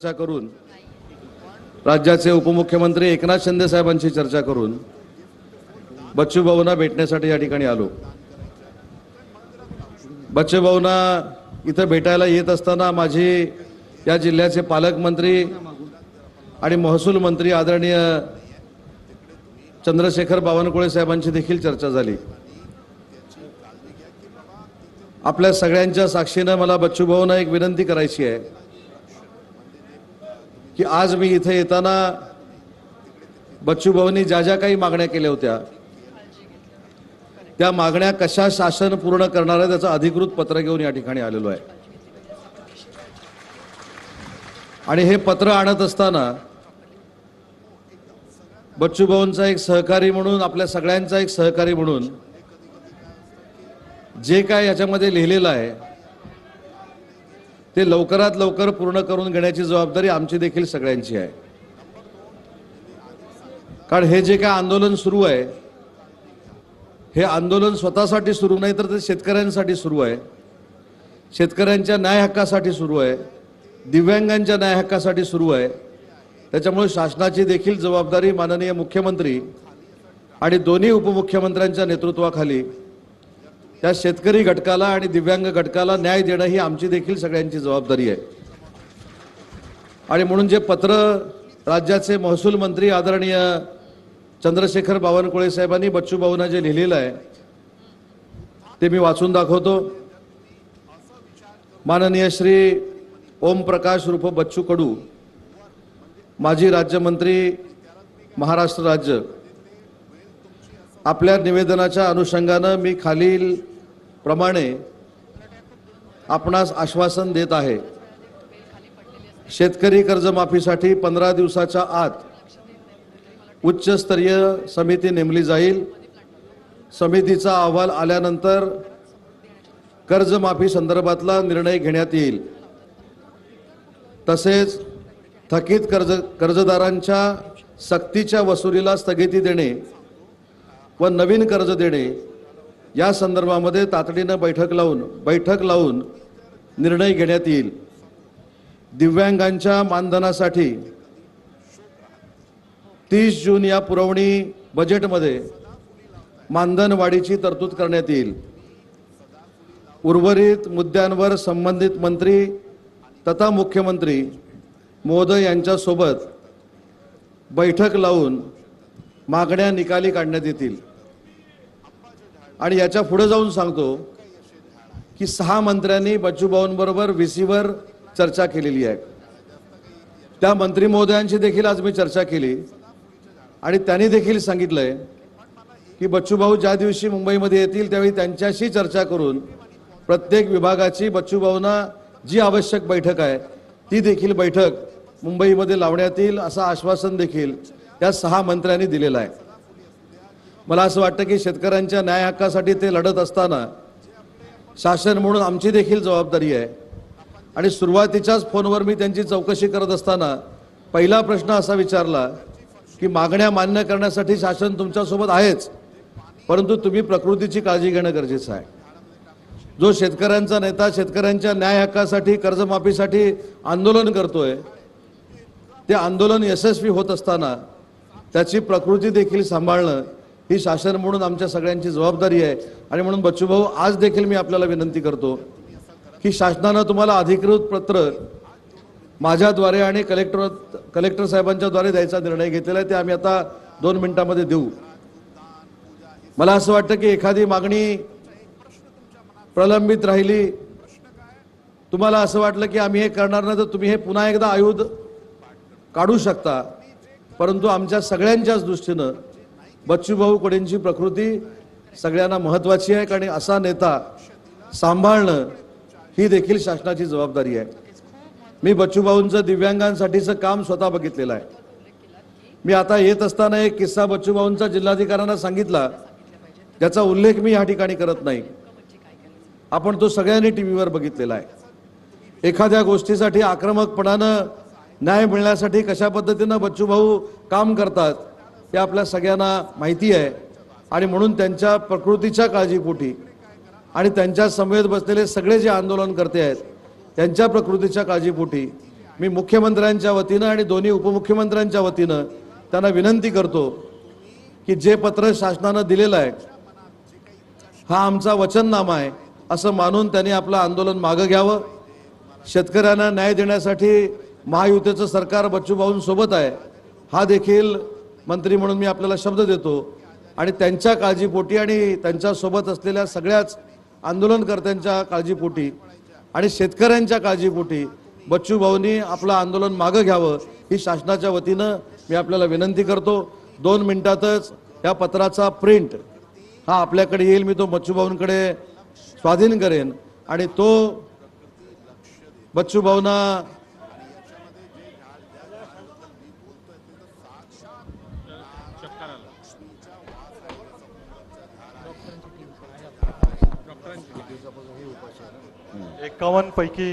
चर्चा करून राज्याचे उपमुख्यमंत्री एकनाथ शिंदे साहेबांशी चर्चा करून बच्चू भाऊंना भेटण्यासाठी या ठिकाणी आलो. बच्चू भाऊंना इथं भेटायला येत असताना माझी या जिल्ह्याचे पालकमंत्री आणि महसूल मंत्री आदरणीय चंद्रशेखर बावनकुळे साहेबांची देखील चर्चा झाली. आपल्या सगळ्यांच्या साक्षीनं मला बच्चू भाऊंना एक विनंती करायची आहे की आज मी इथे येताना बच्चू भाऊंनी ज्या ज्या काही मागण्या केल्या होत्या त्या मागण्या कशा शासन पूर्ण करणार आहे त्याचं अधिकृत पत्र घेऊन या ठिकाणी आलेलो आहे. आणि हे पत्र आणत असताना बच्चू भाऊंचा एक सहकारी म्हणून आपल्या सगळ्यांचा एक सहकारी म्हणून जे काय याच्यामध्ये लिहिलेलं आहे ते लवकरात लवकर पूर्ण करून घेण्याची जबाबदारी आमची देखील सगळ्यांची आहे. कारण हे जे काय आंदोलन सुरू आहे हे आंदोलन स्वतःसाठी सुरू नाही तर ते शेतकऱ्यांसाठी सुरू आहे. शेतकऱ्यांच्या न्याय हक्कासाठी सुरू आहे. दिव्यांगांच्या न्याय हक्कासाठी सुरू आहे. त्याच्यामुळे शासनाची देखील जबाबदारी माननीय मुख्यमंत्री आणि दोन्ही उपमुख्यमंत्र्यांच्या नेतृत्वाखाली त्या शेतकरी घटकाला आणि दिव्यांग घटकाला न्याय देणं ही आमची देखील सगळ्यांची जबाबदारी आहे. आणि म्हणून जे पत्र राज्याचे महसूल मंत्री आदरणीय चंद्रशेखर बावनकुळे साहेबांनी बच्चू भाऊंना जे लिहिलेलं आहे ते मी वाचून दाखवतो. माननीय श्री ओम प्रकाश रूप बच्चू कडू माजी राज्यमंत्री महाराष्ट्र राज्य आपल्या निवेदनाच्या अनुषंगानं मी खालील प्रमाणे आपणास आश्वासन देत आहे. शेतकरी कर्जमाफीसाठी पंधरा दिवसाच्या आत उच्चस्तरीय समिती नेमली जाईल. समितीचा अहवाल आल्यानंतर कर्जमाफी संदर्भातला निर्णय घेण्यात येईल. तसेच थकीत कर्ज कर्जदारांच्या सक्तीच्या वसुलीला स्थगिती देणे व नवीन कर्ज देणे या संदर्भामध्ये तातडीनं बैठक लावून बैठक लावून निर्णय घेण्यात येईल. दिव्यांगांच्या मानधनासाठी तीस जून या पुरवणी बजेटमध्ये मानधन वाढीची तरतूद करण्यात येईल. उर्वरित मुद्द्यांवर संबंधित मंत्री तथा मुख्यमंत्री महोदय यांच्यासोबत बैठक लावून मागण्या निकाली काढण्यात येतील. आणि याच्यापुढे जाऊन सांगतो की सहा मंत्र्यांनी बच्चूभाऊंबरोबर व्ही सीवर चर्चा केलेली आहे. त्या मंत्री महोदयांशी देखील आज मी चर्चा केली. आणि त्यांनी देखील सांगितलंय की बच्चूभाऊ ज्या दिवशी मुंबईमध्ये येतील त्यावेळी त्यांच्याशी चर्चा करून प्रत्येक विभागाची बच्चूभाऊंना जी आवश्यक बैठक आहे ती देखील बैठक मुंबईमध्ये लावण्यात येईल असं आश्वासन देखील त्या सहा मंत्र्यांनी दिलेलं आहे. मला असं वाटतं की शेतकऱ्यांच्या न्याय हक्कासाठी ते लढत असताना शासन म्हणून आमची देखील जबाबदारी आहे. आणि सुरुवातीच्याच फोनवर मी त्यांची चौकशी करत असताना पहिला प्रश्न असा विचारला की मागण्या मान्य करण्यासाठी शासन तुमच्यासोबत आहेच परंतु तुम्ही प्रकृतीची काळजी घेणं गरजेचं आहे. जो शेतकऱ्यांचा नेता शेतकऱ्यांच्या न्याय हक्कासाठी कर्जमाफीसाठी आंदोलन करतोय ते आंदोलन यशस्वी होत असताना त्याची प्रकृती देखील सांभाळणं ही शासन म्हणून आमच्या सगळ्यांची जबाबदारी आहे. आणि म्हणून बच्चूभाऊ आज देखील मी आपल्याला विनंती करतो की शासनानं तुम्हाला अधिकृत पत्र माझ्याद्वारे आणि कलेक्टर कलेक्टर साहेबांच्याद्वारे द्यायचा निर्णय घेतलेला आहे. ते आम्ही आता दोन मिनिटांमध्ये देऊ. मला असं वाटतं की एखादी मागणी प्रलंबित राहिली तुम्हाला असं वाटलं की आम्ही हे करणार नाही तर तुम्ही हे पुन्हा एकदा आयुध काढू शकता. परंतु आमच्या सगळ्यांच्याच दृष्टीनं बच्चूभाऊ कडेंची प्रकृती सगळ्यांना महत्त्वाची आहे कारण असा नेता सांभाळणं ही देखील शासनाची जबाबदारी आहे. मी बच्चूभाऊंचं दिव्यांगांसाठीचं काम स्वतः बघितलेलं आहे. मी आता येत असताना एक किस्सा बच्चूभाऊंचा जिल्हाधिकाऱ्यांना सांगितला. ज्याचा उल्लेख मी या ठिकाणी करत नाही. आपण तो सगळ्यांनी टी व्हीवर बघितलेला आहे. एखाद्या गोष्टीसाठी आक्रमकपणानं न्याय मिळण्यासाठी कशा पद्धतीनं बच्चूभाऊ काम करतात हे आपल्या सगळ्यांना माहिती आहे. आणि म्हणून त्यांच्या प्रकृतीच्या काळजीपोटी आणि त्यांच्या समवेत बसलेले सगळे जे आंदोलन करते आहेत त्यांच्या प्रकृतीच्या काळजीपोटी मी मुख्यमंत्र्यांच्या वतीनं आणि दोन्ही उपमुख्यमंत्र्यांच्या वतीनं त्यांना विनंती करतो की जे पत्र शासनानं दिलेलं आहे हा आमचा वचननामा आहे असं मानून त्यांनी आपलं आंदोलन मागं घ्यावं. शेतकऱ्यांना न्याय देण्यासाठी महायुतीचं सरकार बच्चूभाऊंसोबत आहे. हा देखील मंत्री म्हणून मी आपल्याला शब्द देतो. आणि त्यांच्या काळजीपोटी आणि त्यांच्यासोबत असलेल्या सगळ्याच आंदोलनकर्त्यांच्या काळजीपोटी आणि शेतकऱ्यांच्या काळजीपोटी बच्चू भाऊंनी आपलं आंदोलन मागं घ्यावं ही शासनाच्या वतीनं मी आपल्याला विनंती करतो. दोन मिनिटातच या पत्राचा प्रिंट हा आपल्याकडे येईल मी तो बच्चू भाऊंकडे स्वाधीन करेन. आणि तो बच्चूभाऊंना एकावन्न पैकी